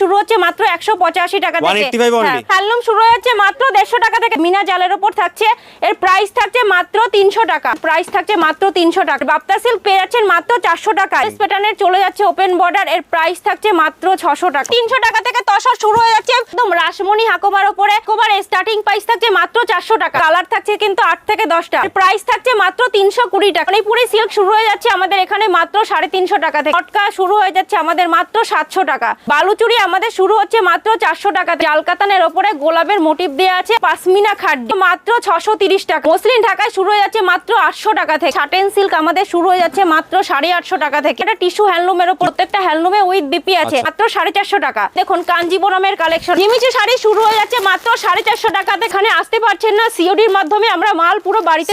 শুরু হচ্ছে মাত্র একশো পঁচাশি টাকা থেকে। হ্যাঁ, হ্যান্ডলুম শুরু হচ্ছে মাত্র দেড়শো টাকা থেকে। মিনা জালের ওপর থাকছে। এর প্রাইস থাকছে মাত্র তিনশো টাকা। প্রাইস থাকছে মাত্র তিনশো টাকা। বাপ্তা সিল্ক পেয়ে যাচ্ছেন মাত্র চারশো টাকা। প্যাটার্নের চলে যাচ্ছে ওপেন বর্ডার এর প্রাইস থাকছে মাত্র ছশো টাকা। তিনশো টাকা থেকে তসর শুরু হয়ে যাচ্ছে একদম রাসমণি হাকোবার ওপরে। কোবার স্টার্টিং প্রাইস থাকছে মাত্র চারশো টাকা। কালার থাকছে কিন্তু আট থেকে দশটা। প্রাইস থাকছে মাত্র তিনশো কুড়ি টাকা। মণিপুরি সিল্ক শুরু হয়ে যাচ্ছে আমাদের এখানে মাত্র সাড়ে তিনশো টাকা থেকে। শুরু হয়ে যাচ্ছে আমাদের মাত্র সাতশো টাকা। বালুচুরি আমাদের শুরু হচ্ছে মাত্র চারশো টাকা। জালকাতানের ওপরে গোলাপের মোটিভ দেওয়া আছে পাসমিনা খাট মাত্র ছশো তিরিশ টাকা। মসলিন ঢাকায় শুরু হয়ে যাচ্ছে মাত্র আটশো টাকা থেকে। সাটেন সিল্ক আমাদের শুরু হয়ে যাচ্ছে মাত্র সাড়ে আটশো টাকা থেকে। এটা টিস্যু হ্যান্ডলুমের ওপর। প্রত্যেকটা হ্যান্ডলুমে উইথ বিপি আছে। আচ্ছা। মাত্র সাড়ে চারশো টাকা। দেখুন কাঞ্জিবরমের কালেকশন জিমিচু শাড়ি শুরু হয়ে যাচ্ছে মাত্র সাড়ে চারশো টাকা এখানে আসতে পারছেন না সিওডির মাধ্যমে। আমরা মাল পুরো বাড়িতে।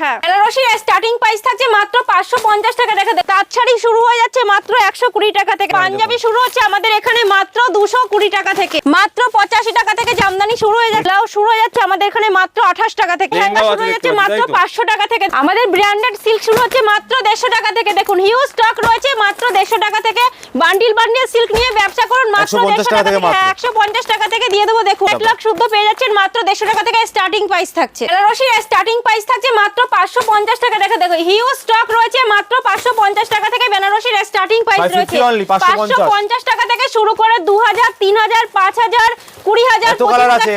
হ্যাঁ। বেনারসির স্টার্টিং প্রাইস থাকছে মাত্র পাঁচশো পঞ্চাশ টাকা। দেখা তাঁত শাড়ি শুরু হয়ে যাচ্ছে মাত্র একশো কুড়ি টাকা থেকে। পাঞ্জাবি। শুরু হচ্ছে আমাদের এখানে মাত্র দুশো কুড়ি টাকা থেকে মাত্র পঁচাশি টাকা থেকে জামদানি শুরু হয়ে যাচ্ছে। ব্লাউজ শুরু হয়ে যাচ্ছে আমাদের এখানে মাত্র আঠাশ টাকা থেকে। লেহেঙ্গা শুরু হয়ে যাচ্ছে মাত্র? পাঁচশো টাকা থেকে। আমাদের ব্র্যান্ডেড সিল্ক শুরু হচ্ছে মাত্র দেড়শো টাকা থেকে। দেখুন হিউজ স্টক রয়েছে মাত্র দেড়শো টাকা থেকে। বান্ডিল বান্ডিল সিল্ক নিয়ে ব্যবসা করুন মাত্র দেড়শো টাকা থেকে থেকে। একশো পঞ্চাশ টাকা থেকে দিয়ে দেবো দেখুন। এক লাখ শুদ্ধ পেয়ে যাচ্ছেন মাত্র দেড়শো টাকা থেকে স্টার্টিং প্রাইস থাকছে। বেনারসির স্টার্টিং প্রাইস থাকছে মাত্র পাঁচশো পঞ্চাশ টাকা। দেখে দেখো হিউজ স্টক রয়েছে মাত্র পাঁচশো পঞ্চাশ টাকা থেকে বেনারসির স্টার্টিং প্রাইস রয়েছে। পাঁচশো পঞ্চাশ টাকা থেকে শুরু করে দু হাজার তিন হাজার পাঁচ হাজার কুড়ি হাজার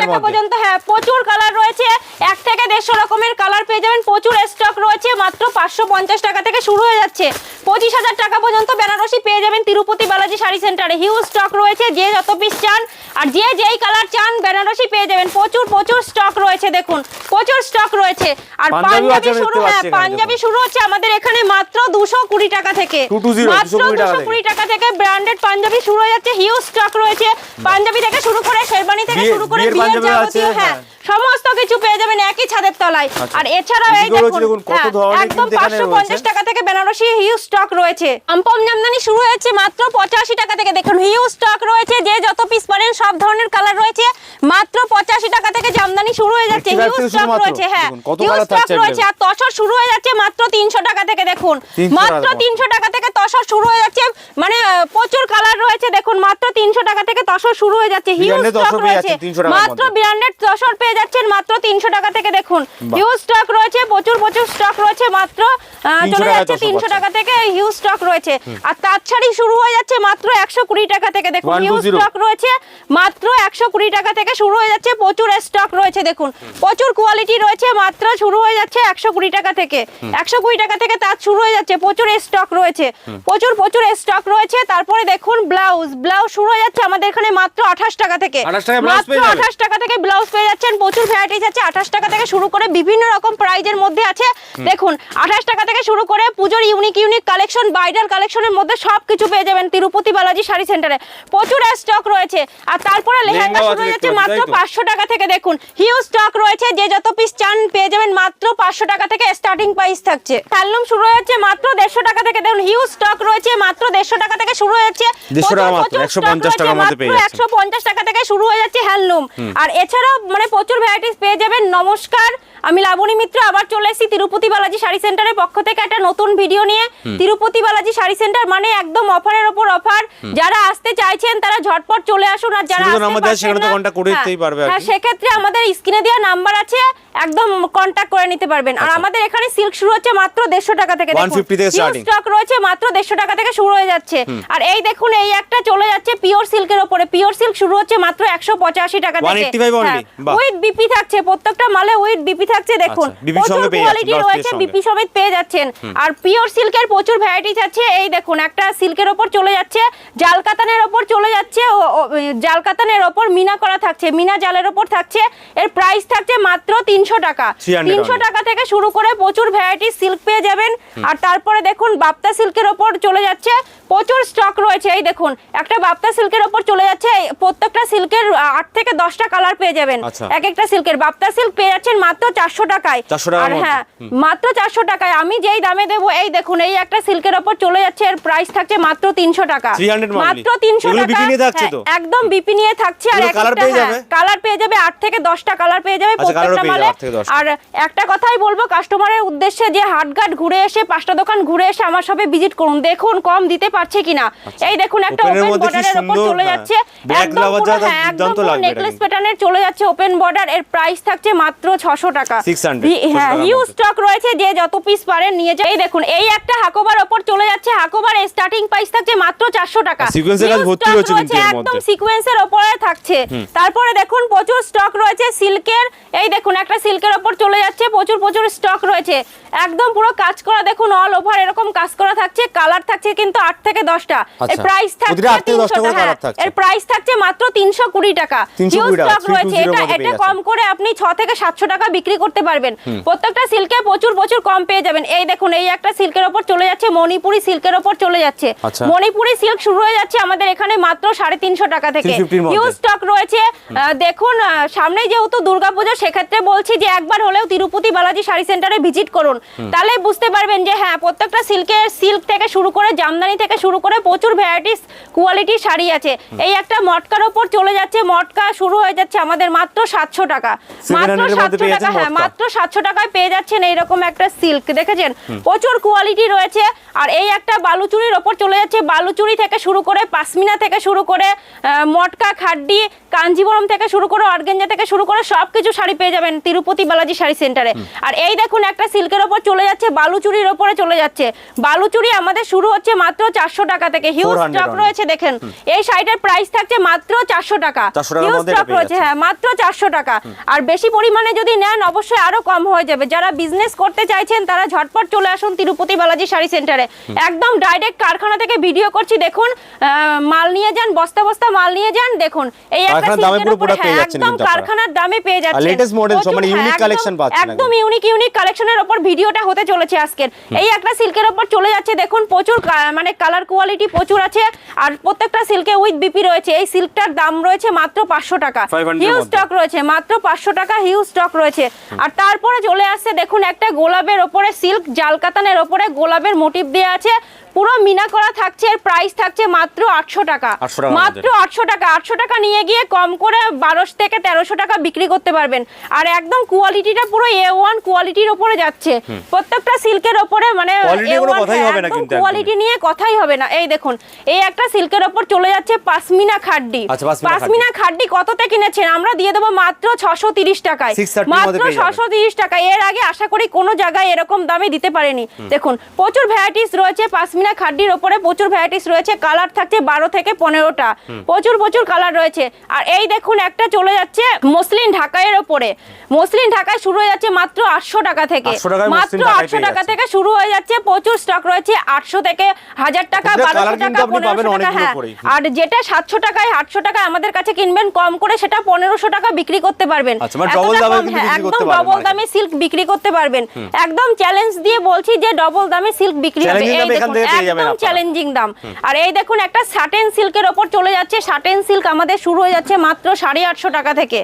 টাকা পর্যন্ত হ্যাঁ প্রচুর কালার রয়েছে। এক থেকে দেড়শো রকমের কালার পেয়ে যাবেন প্রচুর স্টক রয়েছে মাত্র পাঁচশো পঞ্চাশ টাকা থেকে শুরু হয়ে যাচ্ছে। পঁচিশ হাজার টাকা পর্যন্ত বেনারসি পেয়ে যাবেন তিরুপতি বালাজি শাড়ি সেন্টারে হিউজ স্টক রয়েছে যে যত পিস চান আর যে যেই কালার চান বেনারসি পেয়ে যাবেন। প্রচুর প্রচুর স্টক রয়েছে দেখুন প্রচুর স্টক রয়েছে। আর পাঞ্জাবি শুরু হ্যাঁ পাঞ্জাবি শুরু হচ্ছে আমাদের এখানে মাত্র দুশো কুড়ি টাকা থেকে। মাত্র দুশো কুড়ি টাকা থেকে। ব্র্যান্ডেড পাঞ্জাবি শুরু হয়ে যাচ্ছে হিউজ স্টক রয়েছে। পাঞ্জাবি থেকে শুরু করে শেরবানি থেকে শুরু করে বিয়ের বিয়ের পাঞ্জাবিও আছে, যাবতীয় হ্যাঁ হ্যাঁ। সমস্ত কিছু পেয়ে যাবেন একই ছাদের তলায় আচ্ছা। আর এছাড়াও এই দেখুন দেখুন কত হ্যাঁ, একদম। টাকা থেকে বেনারসি হিউজ স্টক রয়েছে আমপম জামদানি শুরু হয়েছে মাত্র পঁচাশি টাকা থেকে দেখুন হিউজ স্টক রয়েছে যে যত পিস পারেন সব ধরনের কালার রয়েছে মাত্র পঁচাশি টাকা থেকে জামদানি শুরু হয়ে যাচ্ছে 55 হিউজ স্টক রয়েছে হ্যাঁ হিউজ স্টক রয়েছে আর তসর শুরু হয়ে যাচ্ছে মাত্র তিনশো টাকা থেকে দেখুন মাত্র টাকা। তিনশো টাকা থেকে তসর শুরু হয়ে যাচ্ছে। মানে প্রচুর কালার রয়েছে। দেখুন মাত্র তিনশো টাকা থেকে তসর শুরু হয়ে যাচ্ছে। হিউজ স্টক রয়েছে। যাচ্ছেন 300 টাকার মাত্র। ব্র্যান্ডেড তসর পেয়ে যাচ্ছেন মাত্র তিনশো টাকা থেকে। দেখুন হিউজ স্টক রয়েছে প্রচুর প্রচুর স্টক রয়েছে। মাত্র চলে যাচ্ছে তিনশো টাকা থেকে। হিউজ স্টক রয়েছে। আর তাঁত শাড়ি শুরু হয়ে যাচ্ছে মাত্র একশো কুড়ি টাকা থেকে। দেখুন হিউজ স্টক রয়েছে। মাত্র একশো কুড়ি টাকা থেকে শুরু হয়ে যাচ্ছে। প্রচুর স্টক রয়েছে দেখুন। প্রচুর কোয়ালিটি রয়েছে। মাত্র শুরু হয়ে যাচ্ছে একশো কুড়ি টাকা থেকে। একশো কুড়ি টাকা থেকে তার শুরু হয়ে যাচ্ছে। প্রচুর স্টক রয়েছে। প্রচুর প্রচুর স্টক রয়েছে। তারপরে দেখুন ব্লাউজ ব্লাউজ শুরু হয়ে যাচ্ছে আমাদের এখানে মাত্র আঠাশ টাকা থেকে। 28 টাকায় blouse মাত্র আঠাশ টাকা থেকে ব্লাউজ পেয়ে যাচ্ছেন। প্রচুর ভ্যারাইটিস আছে। আঠাশ টাকা থেকে শুরু করে বিভিন্ন রকম প্রাইজের মধ্যে আছে। দেখুন আঠাশ টাকা থেকে শুরু করে পুজোর ইউনিক ইউনিক কালেকশন ব্রাইডাল কালেকশনের মধ্যে সব কিছু পেয়ে যাবেন তিরুপতি বালাজি শাড়ি সেন্টারে প্রচুর স্টক রয়েছে। আর তারপরে লেহেঙ্গা শুরু হয়ে যাচ্ছে মাত্র? পাঁচশো টাকা থেকে। দেখুন হিউজ স্টক রয়েছে। যে যত পিস চান পেয়ে যাবেন মাত্র পাঁচশো টাকা থেকে স্টার্টিং প্রাইস থাকছে। হ্যান্ডলুম শুরু হয়ে যাচ্ছে মাত্র দেড়শো টাকা থেকে। দেখুন হিউজ স্টক রয়েছে মাত্র দেড়শো টাকা থেকে শুরু হয়ে যাচ্ছে 150 টাকা মাত্র, 150 stock টাকার মধ্যে পেয়ে মাত্র যাচ্ছেন। 150 টাকা থেকে শুরু হয়ে যাচ্ছে হ্যান্ডলুম। আর এছাড়াও মানে প্রচুর ভ্যারাইটিস পেয়ে যাবেন। নমস্কার আমি লাবণী মিত্র আবার চলে এসেছি তিরুপতি বালাজি শাড়ি সেন্টারের পক্ষ থেকে একটা নতুন ভিডিও নিয়ে। তিরুপতি বালাজি শাড়ি সেন্টার মানে একদম অফারের ওপর অফার। যারা আসতে চাইছেন তারা ঝটপট চলে আসুন আর যারা number সেখানে তো না, করে হ্যাঁ, নিতেই পারবে হ্যাঁ। সেক্ষেত্রে আমাদের স্ক্রিনে দেওয়া নাম্বার আছে একদম কন্ট্যাক্ট করে নিতে পারবেন। আর আচ্ছা। আমাদের এখানে সিল্ক শুরু হচ্ছে মাত্র দেড়শো টাকা থেকে। 150 স্টক রয়েছে মাত্র দেড়শো টাকা থেকে শুরু হয়ে যাচ্ছে। আর এই দেখুন এই একটা চলে যাচ্ছে পিওর সিল্কের ওপরে। পিওর সিল্ক শুরু হচ্ছে মাত্র একশো পঁচাশি টাকা থেকে। 185 only? বাহ। উইথ বিপি থাকছে প্রত্যেকটা মালে উইথ বিপি থাকছে দেখুন। আচ্ছা, যাচ্ছেন, কোয়ালিটি রয়েছে বিপি সমেত পেয়ে যাচ্ছেন। আর পিওর সিল্কের প্রচুর ভ্যারাইটিস আছে এই দেখুন একটা সিল্কের ওপর চলে যাচ্ছে জাল কাতানের ওপর চলে যাচ্ছে জাল কাতানের ওপর মিনা করা থাকছে মিনা জালের ওপর থাকছে। এর প্রাইস থাকছে মাত্র তিনশো টাকা। তিনশো টাকা থেকে শুরু করে প্রচুর ভ্যারাইটিস সিল্ক পেয়ে যাবেন। আর তারপরে দেখুন বাপ্তা সিল্কের ওপর চলে যাচ্ছে প্রচুর স্টক রয়েছে। এই দেখুন একটা বাপ্তা সিল্কের ওপর চলে যাচ্ছে প্রত্যেকটা সিল্কের আট থেকে দশটা কালার পেয়ে যাবেন। আচ্ছা। এক একটা সিল্কের বাপ্তা সিল্ক পেয়ে যাচ্ছেন মাত্র চারশো টাকায়। আর হ্যাঁ মাত্র চারশো টাকায়। আমি যেই দামে দেবো এই দেখুন এই একটা সিল্কের ওপর চলে যাচ্ছে এর প্রাইস থাকছে মাত্র তিনশো টাকা। মাত্র তিনশো টাকা? হ্যাঁ, একদম বিপি নিয়ে থাকছে আর এগুলো colour পেয়ে কালার পেয়ে যাবে আট থেকে দশটা কালার পেয়ে যাবে আচ্ছা, প্রত্যেকটা মালে। আর একটা কথাই বলব কাস্টমারের উদ্দেশ্যে যে হাটঘাট ঘুরে এসে পাঁচটা দোকান ঘুরে এসে আমার সবে ভিজিট করুন। দেখুন কম দিতে পারছে কিনা। এই দেখুন একটা ওপেন বর্ডারের উপর চলে। যাচ্ছে। একদম পুরো হ্যাঁ নেকলেস। প্যাটার্নের চলে যাচ্ছে ওপেন বর্ডার এর প্রাইস থাকছে মাত্র 600 টাকা। 600 হি- হ্যাঁ হিউজ স্টক রয়েছে যে যত পিস পারেন নিয়ে যায় এই দেখুন এই একটা হাকোবার উপর চলে যাচ্ছে। হাকোবার স্টার্টিং প্রাইস থাকছে মাত্র 400 টাকা। এর কাজ ভর্তি রয়েছে কিন্তু একদম সিকোয়েন্সের ওপরে থাকছে। তারপরে দেখুন প্রচুর স্টক রয়েছে সিল্কের এই দেখুন একটা সিল্কের ওপর চলে যাচ্ছে প্রচুর প্রচুর স্টক রয়েছে। একদম পুরো কাজ করা দেখুন অল ওভার এরকম কাজ করা থাকছে। কালার থাকছে কিন্তু আট থেকে দশটা। এর আচ্ছা। প্রাইস থাকছে প্রতিটা আট থেকে দশটা 300 করে colour থাকছে। এর প্রাইস থাকছে মাত্র তিনশো কুড়ি টাকা। 320 Huge টাকা, stock রয়েছে। এটা এটা কম করে আপনি ছ থেকে সাতশো টাকা বিক্রি করতে পারবেন। প্রত্যেকটা সিল্কে প্রচুর প্রচুর কম পেয়ে যাবেন। এই দেখুন এই একটা সিল্কের ওপর চলে যাচ্ছে মণিপুরি সিল্কের ওপর চলে যাচ্ছে। আচ্ছা। মণিপুরি সিল্ক শুরু হয়ে যাচ্ছে আমাদের এখানে মাত্র সাড়ে তিনশো টাকা থেকে। 350 হিউজ স্টক রয়েছে। দেখুন সামনে যেহেতু দুর্গাপুজো সেক্ষেত্রে বলছি যে একবার হলেও তিরুপতি বালাজি শাড়ি সেন্টারে ভিজিট করুন। তাহলে বুঝতে পারবেন যে হ্যাঁ প্রত্যেকটা সিল্কের সিল্ক থেকে শুরু করে জামদানি থেকে শুরু করে প্রচুর ভ্যারাইটিস কোয়ালিটির শাড়ি আছে। এই একটা মটকার ওপর চলে যাচ্ছে মটকা শুরু হয়ে যাচ্ছে আমাদের মাত্র সাতশো টাকা। মাত্র সাতশো টাকা হ্যাঁ মাত্র সাতশো টাকায় পেয়ে যাচ্ছেন এইরকম একটা সিল্ক দেখেছেন? প্রচুর কোয়ালিটি রয়েছে। আর এই একটা বালুচুরির ওপর চলে যাচ্ছে বালুচুরি থেকে শুরু করে পাসমিনা থেকে শুরু করে মটকা খাড্ডি কাঞ্জিবরম থেকে শুরু করে অর্গেঞ্জা থেকে শুরু করে সব কিছু শাড়ি পেয়ে যাবেন তিরুপতি বালাজি শাড়ি সেন্টারে আর এই দেখুন একটা সিল্কের ওপর চলে যাচ্ছে বালুচুরির ওপরে চলে যাচ্ছে। বালুচুরি আমাদের শুরু হচ্ছে মাত্র চারশো টাকা থেকে। হিউজ স্টক রয়েছে দেখেন। এই শাড়িটার প্রাইস থাকছে মাত্র চারশো টাকা। 400 টাকার হিউজ মধ্যে স্টক রয়েছে হ্যাঁ মাত্র চারশো টাকা। আর বেশি পরিমাণে যদি নেন অবশ্যই আরও কম হয়ে যাবে। যারা বিজনেস করতে চাইছেন তারা ঝটপট চলে আসুন তিরুপতি বালাজি শাড়ি সেন্টারে একদম ডাইরেক্ট কারখানা থেকে ভিডিও করছি দেখুন মাল নিয়ে যান বস্তা বস্তা মাল নিয়ে যান দেখুন এই হ্যাঁ, একদম কারখানার দামে পেয়ে যাচ্ছেন। সব প্রচুর- মানে হ্যাঁ, unique একদম- পাচ্ছেন একদম। ইউনিক ইউনিক কালেকশনের উপর ভিডিওটা হতে চলেছে আজকের। এই একটা সিল্কের উপর চলে যাচ্ছে দেখুন প্রচুর মানে কালার কোয়ালিটি প্রচুর আছে আর প্রত্যেকটা সিল্কে উইথ বিপি রয়েছে। এই সিল্কটার দাম রয়েছে মাত্র পাঁচশো টাকা। 500 এর হিউজ স্টক রয়েছে মাত্র পাঁচশো টাকা হিউজ স্টক রয়েছে। আর তারপরে চলে আসছে দেখুন একটা গোলাপের ওপরে সিল্ক জাল কাতানের ওপরে গোলাপের মোটিভ দেওয়া আছে। পুরো মিনা করা থাকছে এর প্রাইস থাকছে মাত্র আটশো টাকা। মাত্র আটশো টাকা। আটশো টাকা নিয়ে গিয়ে কম করে বারোশো থেকে তেরোশো টাকা বিক্রি করতে পারবেন। আর একদম কোয়ালিটিটা পুরো এ ওয়ান কোয়ালিটির ওপরে যাচ্ছে। প্রত্যেকটা সিল্কের ওপরে মানে কোয়ালিটি নিয়ে কথাই হবে না। এই দেখুন এই একটা সিল্কের ওপর চলে যাচ্ছে পাসমিনা খাড্ডি। আচ্ছা, পাশমিনা খাড্ডি। পাসমিনা খাড্ডি কততে কিনেছেন? আমরা দিয়ে দেবো মাত্র ছশো তিরিশ টাকায়। 630 র মধ্যে মাত্র। ছশো তিরিশ টাকা এর আগে আশা করি কোনো জায়গায় এরকম দামে দিতে পারেনি। দেখুন প্রচুর ভ্যারাইটিস রয়েছে পাসমিনা খাড্ডির ওপরে প্রচুর ভ্যারাইটিস রয়েছে। কালার থাকছে বারো থেকে পনেরোটা। প্রচুর প্রচুর কালার রয়েছে। আর এই দেখুন একটা চলে যাচ্ছে মসলিন ঢাকাইয়ের ওপরে। মসলিন ঢাকায় শুরু হয়ে যাচ্ছে মাত্র আটশো টাকা থেকে। মাত্র আটশো টাকা থেকে শুরু হয়ে যাচ্ছে প্রচুর স্টক রয়েছে আটশো থেকে হাজার টাকা বারোশো টাকা পনেরোশো টাকা হ্যাঁ। আর যেটা সাতশো টাকায় আটশো টাকায় আমাদের কাছে কিনবেন কম করে সেটা পনেরোশো টাকা বিক্রি করতে পারবেন। আচ্ছা, মানে হ্যাঁ, একদম ডবল দামে সিল্ক বিক্রি করতে পারবেন। একদম চ্যালেঞ্জ দিয়ে বলছি যে ডবল দামে সিল্ক বিক্রি হবে। এই দেখুন একদম চ্যালেঞ্জিং দাম। আর এই দেখুন একটা সাটেন সিল্কের ওপর চলে যাচ্ছে। সাটেন সিল্ক আমাদের শুরু হয়ে যাচ্ছে মাত্র সাড়ে আটশো টাকা থেকে।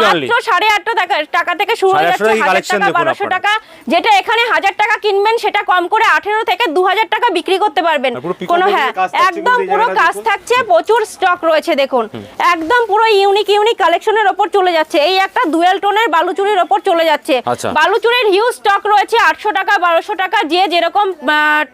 মাত্র সাড়ে আটশো টাকা টাকা থেকে শুরু হয়ে যাচ্ছে হাজার টাকা বারোশো টাকা। যেটা এখানে হাজার টাকা কিনবেন সেটা কম করে আঠেরো থেকে দু হাজার টাকা বিক্রি করতে পারবেন। কোনো হ্যাঁ একদম পুরো কাজ। থাকছে প্রচুর স্টক রয়েছে দেখুন। একদম পুরো ইউনিক ইউনিক কালেকশনের ওপর চলে যাচ্ছে। এই একটা ডুয়েল টোনের বালুচুরির ওপর চলে যাচ্ছে। আচ্ছা। বালুচুরির হিউজ স্টক রয়েছে আটশো টাকা বারোশো টাকা যে যেরকম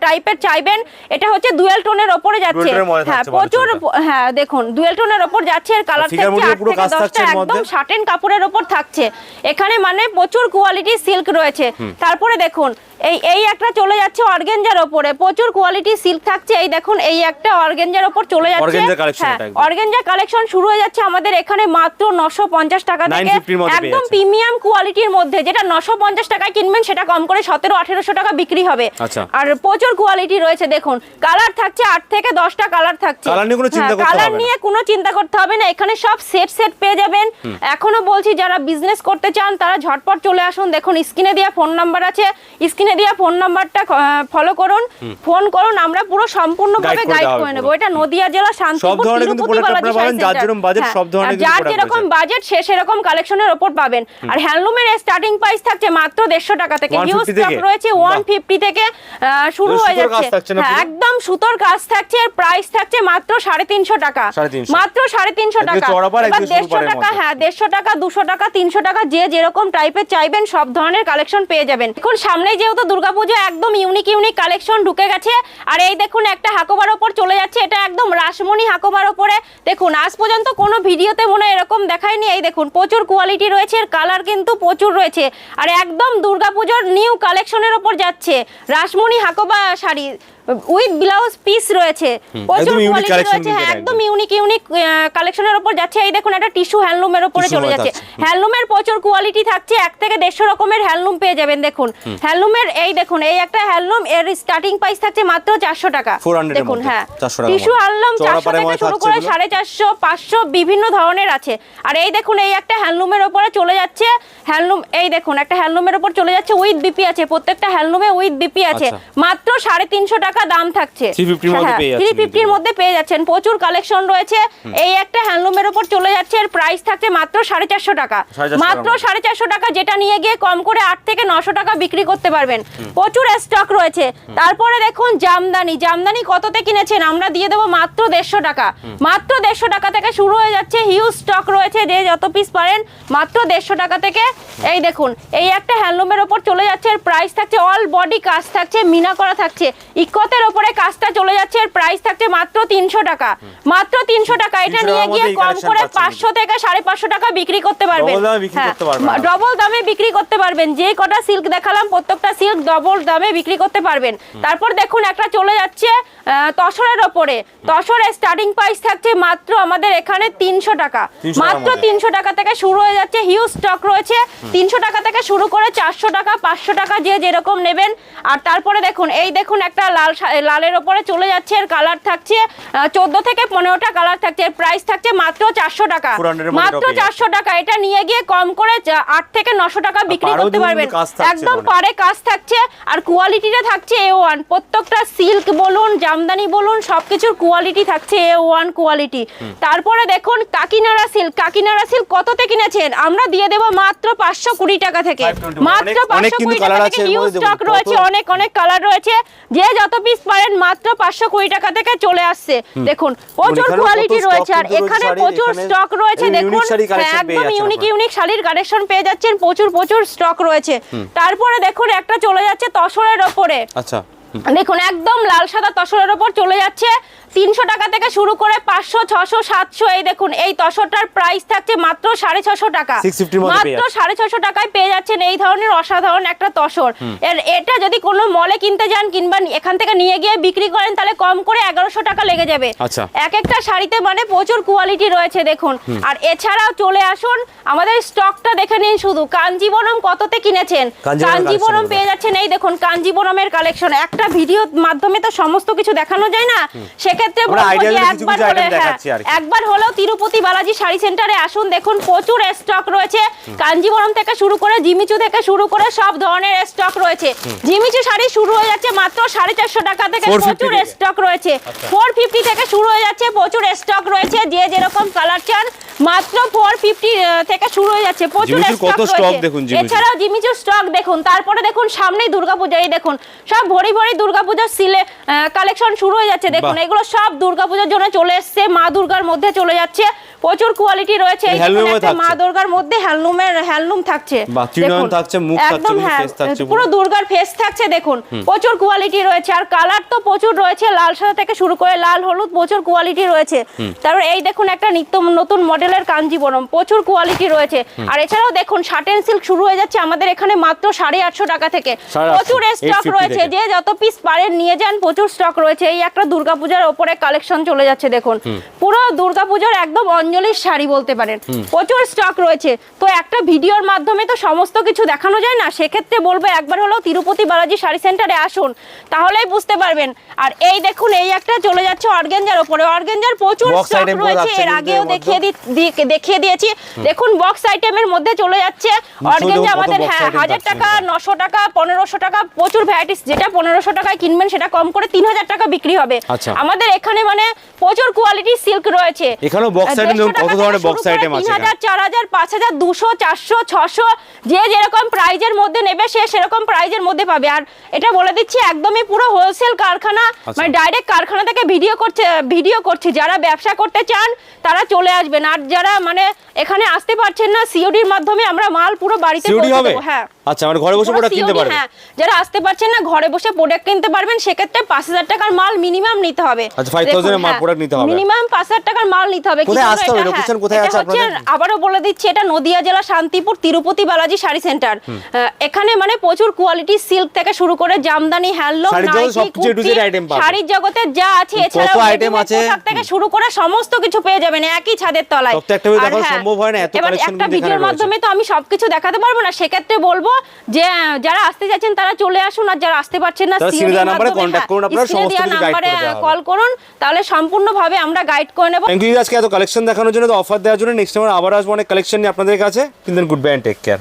টাইপের চাইবেন এটা হচ্ছে ডুয়েল টোনের ওপরে যাচ্ছে। হ্যাঁ প্রচুর হ্যাঁ দেখুন ডুয়েল টোনের ওপর যাচ্ছে আর কালার থাকছে আট থেকে দশটা একদম। শার্টেন কাপড়ের ওপর থাকছে। এখানে মানে প্রচুর কোয়ালিটি সিল্ক রয়েছে। তারপরে দেখুন এই এই একটা চলে যাচ্ছে অর্গেঞ্জার ওপরে প্রচুর কোয়ালিটি সিল্ক থাকছে। এই দেখুন এই একটা অর্গেঞ্জার ওপর চলে যাচ্ছে। Organza হ্যাঁ অর্গেঞ্জা কালেকশন শুরু হয়ে যাচ্ছে আমাদের এখানে মাত্র নশো পঞ্চাশ টাকা থেকে 950 র মধ্যে পেয়ে একদম প্রিমিয়াম কোয়ালিটির মধ্যে। যেটা নশো পঞ্চাশ টাকায় কিনবেন সেটা কম করে সতেরো আঠেরোশো টাকা বিক্রি হবে। আচ্ছা। আর প্রচুর কোয়ালিটি রয়েছে দেখুন। কালার থাকছে আট থেকে দশটা কালার থাকছে। Colour নিয়ে কোনো চিন্তা করতে কালার নিয়ে কোনো চিন্তা করতে হবে না। এখানে সব সেট সেট পেয়ে যাবেন। এখনও বলছি যারা বিজনেস করতে চান তারা ঝটপট চলে আসুন। দেখুন স্ক্রিনে দেওয়া ফোন নাম্বার আছে। স্ক্রিনে দেওয়া ফোন নাম্বারটা ফলো করুন। ফোন করুন আমরা পুরো সম্পূর্ণভাবে গাইড করে নেব। এটা নদিয়া জেলা শান্তিপুর যার যেরকম budget হ্যাঁ। বাজেট সে সেরকম কালেকশনের ওপর পাবেন। আর হ্যান্ডলুমের স্টার্টিং প্রাইস থাকছে মাত্র দেড়শো টাকা থেকে। 150 হিউজ থেকে? স্টক রয়েছে ওয়ান ফিফটি থেকে শুরু হয়ে যাচ্ছে। হ্যাঁ একদম সুতোর কাজ থাকছে এর প্রাইস থাকছে মাত্র সাড়ে তিনশো টাকা। মাত্র সাড়ে তিনশো টাকা। দেড়শো টাকা হ্যাঁ দেড়শো টাকা দুশো টাকা তিনশো টাকা যে যেরকম টাইপের চাইবেন সব ধরনের কালেকশন পেয়ে যাবেন। এখন সামনে যেহেতু দুর্গাপুজো একদম ইউনিক ইউনিক কালেকশন ঢুকে গেছে আর এই দেখুন, একটা হাকোবার ওপর চলে যাচ্ছে। এটা একদম রাসমণি হাকোবার ওপরে। দেখুন, আজ পর্যন্ত কোনো ভিডিওতে মনে এরকম দেখায়নি। এই দেখুন, প্রচুর কোয়ালিটি রয়েছে, এর কালার কিন্তু প্রচুর রয়েছে। আর একদম দুর্গাপুজোর নিউ কালেকশনের ওপর যাচ্ছে। Rasmoni Hakoba sari. With blouse piece রয়েছে। প্রচুর কোয়ালিটি রয়েছে একদম। ইউনিক ইউনিক কালেকশনের ওপর যাচ্ছে। এই দেখুন একটা টিস্যু হ্যান্ডলুমের ওপরে চলে যাচ্ছে। হ্যান্ডলুমের প্রচুর কোয়ালিটি থাকছে এক থেকে দেড়শো রকমের হ্যান্ডলুম পেয়ে যাবেন দেখুন। হ্যান্ডলুমের এই দেখুন এই একটা হ্যান্ডলুম এর স্টার্টিং প্রাইস থাকছে মাত্র চারশো টাকা। দেখুন হ্যাঁ। টিস্যু হ্যান্ডলুম চারশো মধ্যে শুরু করে সাড়ে চারশো পাঁচশো বিভিন্ন ধরনের আছে। আর এই দেখুন এই একটা হ্যান্ডলুমের ওপরে চলে যাচ্ছে। হ্যান্ডলুম এই দেখুন একটা হ্যান্ডলুমের ওপর চলে যাচ্ছে উইথ বিপি আছে। প্রত্যেকটা হ্যান্ডলুমে উইথ বিপি আছে। আচ্ছা। মাত্র সাড়ে তিনশো টাকা দাম থাকছে। 350 র মধ্যে পেয়ে যাচ্ছেন থ্রি কিন্তু। ফিফটির মধ্যে পেয়ে যাচ্ছেন। প্রচুর কালেকশন রয়েছে। এই একটা হ্যান্ডলুমের ওপর চলে যাচ্ছে। এর প্রাইস থাকছে মাত্র সাড়ে চারশো টাকা। মাত্র সাড়ে চারশো টাকা যেটা নিয়ে গিয়ে কম করে আট থেকে নশো টাকা বিক্রি করতে পারবেন। প্রচুর স্টক রয়েছে। তারপরে দেখুন জামদানি। জামদানি কততে কিনেছেন? আমরা দিয়ে দেবো মাত্র দেড়শো টাকা। মাত্র দেড়শো টাকা থেকে শুরু হয়ে যাচ্ছে। হিউজ স্টক রয়েছে যে যত পিস পারেন মাত্র দেড়শো টাকা থেকে। এই দেখুন এই একটা হ্যান্ডলুমের ওপর চলে যাচ্ছে। এর প্রাইস থাকছে অল বডি কাজ থাকছে মিনা করা থাকছে। ইকতের ওপরে কাজটা চলে যাচ্ছে এর প্রাইস থাকছে মাত্র তিনশো টাকা। মাত্র তিনশো টাকা এটা নিয়ে গিয়ে কম করে পাঁচশো থেকে সাড়ে পাঁচশো টাকা বিক্রি করতে পারবেন। Double দামে বিক্রি হ্যাঁ, করতে পারবেন ডবল দামে বিক্রি করতে পারবেন। যে কটা সিল্ক দেখালাম প্রত্যেকটা সিল্ক ডবল দামে বিক্রি করতে পারবেন। তারপর দেখুন একটা চলে যাচ্ছে তসরের ওপরে। তসরের স্টার্টিং প্রাইস থাকছে মাত্র আমাদের এখানে তিনশো টাকা। মাত্র। তিনশো টাকা থেকে শুরু হয়ে যাচ্ছে হিউজ স্টক রয়েছে। তিনশো টাকা থেকে শুরু করে চারশো টাকা পাঁচশো টাকা যে যেরকম নেবেন। আর তারপরে দেখুন এই দেখুন একটা লাল লালের ওপরে চলে যাচ্ছে এর কালার থাকছে চোদ্দ থেকে পনেরোটা কালার থাকছে এর প্রাইস থাকছে মাত্র চারশো টাকা। 400 এর মধ্যে মাত্র চারশো টাকা এটা নিয়ে গিয়ে কম করে আট থেকে নশো টাকা বিক্রি করতে পারবেন। একদম পারে কাজ থাকছে আর কোয়ালিটিটা থাকছে এ ওয়ান প্রত্যেকটা সিল্ক বলুন জামদানি বলুন সবকিছুর কোয়ালিটি থাকছে এ ওয়ান কোয়ালিটি তারপরে দেখুন কাকিনাড়া সিল্ক কাকিনাড়া সিল্ক কততে কিনেছেন? আমরা দিয়ে দেবো মাত্র পাঁচশো কুড়ি টাকা থেকে। মাত্র পাঁচশো কুড়ি টাকা থেকে মধ্যে স্টক রয়েছে অনেক অনেক কালার রয়েছে। যে যত পিস পারেন মাত্র পাঁচশো কুড়ি টাকা থেকে চলে আসছে। দেখুন প্রচুর কোয়ালিটি রয়েছে আর এখানে প্রচুর স্টক রয়েছে। দেখুন একদম ইউনিক ইউনিক শাড়ির কালেকশন পেয়ে যাচ্ছেন প্রচুর প্রচুর স্টক রয়েছে। তারপরে দেখুন একটা চলে যাচ্ছে তসরের ওপরে। আচ্ছা। দেখুন একদম লাল সাদা তসরের ওপর চলে যাচ্ছে। তিনশো টাকা থেকে শুরু করে পাঁচশো ছশো সাতশো এই দেখুন এই তসরটার প্রাইস থাকছে মাত্র সাড়ে ছশো টাকা। 650 র মধ্যে পেয়ে মাত্র সাড়ে ছশো টাকায় পেয়ে যাচ্ছেন এই ধরনের অসাধারণ একটা তসর। এর এটা যদি কোনো মলে কিনতে যান কিংবা এখান থেকে নিয়ে গিয়ে বিক্রি করেন তাহলে কম করে এগারোশো টাকা লেগে যাবে। আচ্ছা। এক একটা শাড়িতে মানে প্রচুর কোয়ালিটি রয়েছে দেখুন। আর এছাড়াও চলে আসুন আমাদের স্টকটা দেখে নিন শুধু। কাঞ্জিবরম কততে কিনেছেন? কাঞ্জিবরম পেয়ে যাচ্ছেন এই দেখুন কাঞ্জিবরমের কালেকশন একটা ভিডিওর মাধ্যমে তো সমস্ত কিছু দেখানো যায় না। সেক্ষেত্রে একবার হলে হ্যাঁ। একবার হলেও তিরুপতি বালাজি শাড়ি সেন্টারে আসুন দেখুন প্রচুর স্টক রয়েছে। কাঞ্জিবরম থেকে শুরু করে জিমিচু থেকে শুরু করে সব ধরনের স্টক রয়েছে। জিমিচু শাড়ি শুরু হয়ে যাচ্ছে মাত্র সাড়ে চারশো টাকা থেকে প্রচুর স্টক রয়েছে। ফোর ফিফটি থেকে শুরু হয়ে যাচ্ছে প্রচুর স্টক রয়েছে যে যেরকম কালার চান মাত্র ফোর ফিফটি থেকে শুরু হয়ে যাচ্ছে প্রচুর স্টক রয়েছে। এছাড়াও জিমিচুর স্টক দেখুন তারপরে দেখুন সামনেই দুর্গাপূজা এই দেখুন সব ভরি ভরি দুর্গাপূজার সিলে কালেকশন শুরু হয়ে যাচ্ছে। দেখুন এগুলো সব দুর্গাপূজার জন্য চলে এসছে। মা দুর্গার মধ্যে চলে যাচ্ছে। প্রচুর কোয়ালিটি রয়েছে। মা দুর্গার মধ্যে হ্যান্ডলুমের হ্যান্ডলুম থাকছে। একদম হ্যাঁ পুরো পুরো। দুর্গার ফেস থাকছে দেখুন। প্রচুর কোয়ালিটি রয়েছে। আর কালার তো প্রচুর রয়েছে। লাল সাদা থেকে শুরু করে লাল হলুদ প্রচুর কোয়ালিটি রয়েছে। তারপর এই দেখুন একটা নিত্য নতুন মডেলের কাঞ্জিবরম। প্রচুর কোয়ালিটি রয়েছে। আর এছাড়াও দেখুন শার্টেন সিল্ক শুরু হয়ে যাচ্ছে আমাদের এখানে মাত্র সাড়ে আটশো টাকা থেকে। প্রচুর স্টক রয়েছে। যে যত পিস পারেন নিয়ে যান প্রচুর স্টক রয়েছে। এই একটা দুর্গাপূজার ওপরে কালেকশন চলে যাচ্ছে দেখুন। পুরো দুর্গাপূজার একদম অঞ্জলির শাড়ি বলতে পারেন। প্রচুর স্টক রয়েছে। তো একটা ভিডিওর মাধ্যমে তো সমস্ত কিছু দেখানো যায় না সেক্ষেত্রে বলব একবার হলো তিরুপতি বালাজি শাড়ি সেন্টারে আসুন তাহলেই বুঝতে পারবেন। আর এই দেখুন এই একটা চলে যাচ্ছে অর্গেঞ্জার ওপরে। অর্গেঞ্জার প্রচুর স্টক রয়েছে এর আগেও দেখিয়ে দেখিয়ে দিয়েছি। দেখুন বক্স আইটেমের মধ্যে চলে যাচ্ছে অর্গেঞ্জা আমাদের হ্যাঁ হাজার টাকা নশো টাকা পনেরোশো টাকা প্রচুর ভ্যারাইটিস যেটা পনেরোশো টাকায় কিনবেন সেটা কম করে তিন হাজার টাকা বিক্রি হবে। আচ্ছা। আমাদের এখানে মানে প্রচুর কোয়ালিটি সিল্ক রয়েছে। এখানেও কত ধরনের আছে যে যেরকম প্রাইজের মধ্যে নেবে সে সেরকম প্রাইজের মধ্যে পাবে। আর এটা বলে দিচ্ছি একদমই পুরো হোলসেল কারখানা আচ্ছা। মানে ডাইরেক্ট কারখানা থেকে ভিডিও করছে ভিডিও করছি। যারা ব্যবসা করতে চান তারা চলে আসবেন। আর যারা মানে এখানে আসতে পারছেন না সিওডির মাধ্যমে আমরা মাল পুরো বাড়িতে পৌঁছে হ্যাঁ। আচ্ছা মানে ঘরে বসে প্রোডাক্ট কিনতে COD, পারবে। হ্যাঁ যারা আসতে পারছেন না ঘরে বসে প্রোডাক্ট কিনতে পারবেন সেক্ষেত্রে পাঁচ হাজার টাকার মাল মিনিমাম নিতে হবে। আচ্ছা, 5,000 এর মাল product নিতে হবে। মিনিমাম পাঁচ হাজার টাকার মাল নিতে হবে। কোথায় আসতে হবে? Location হ্যাঁ, কোথায় আছে আপনাদের? আবারও বলে দিচ্ছি এটা নদিয়া জেলা শান্তিপুর তিরুপতি বালাজি শাড়ি সেন্টার এখানে মানে প্রচুর কোয়ালিটি সিল্ক থেকে শুরু করে জামদানি হ্যান্ডলুম শাড়ির জগতে যা আছে এছাড়াও readymade আছে? থেকে শুরু করে সমস্ত কিছু পেয়ে যাবেন একই ছাদের তলায়। হ্যাঁ, হয় একটা ভিডিওর মাধ্যমে তো আমি সবকিছু দেখাতে পারব না সেক্ষেত্রে বলব যে যারা আসতে যাচ্ছেন তারা চলে আসুন আর যারা আসতে পারছেন না তারা নম্বরে হ্যাঁ, করুন, আপনারা সমস্ত দেওয়া কিছু কল করুন তাহলে সম্পূর্ণভাবে আমরা গাইড করে নেব। থ্যাংক ইউ আজকে এত কালেকশন দেখানোর জন্য অফার দেওয়ার জন্য নেক্সট টাইম আবার আসব অনেক কালেকশন নিয়ে আপনাদের কাছে। কিন্তু গুড বাই টেক কেয়ার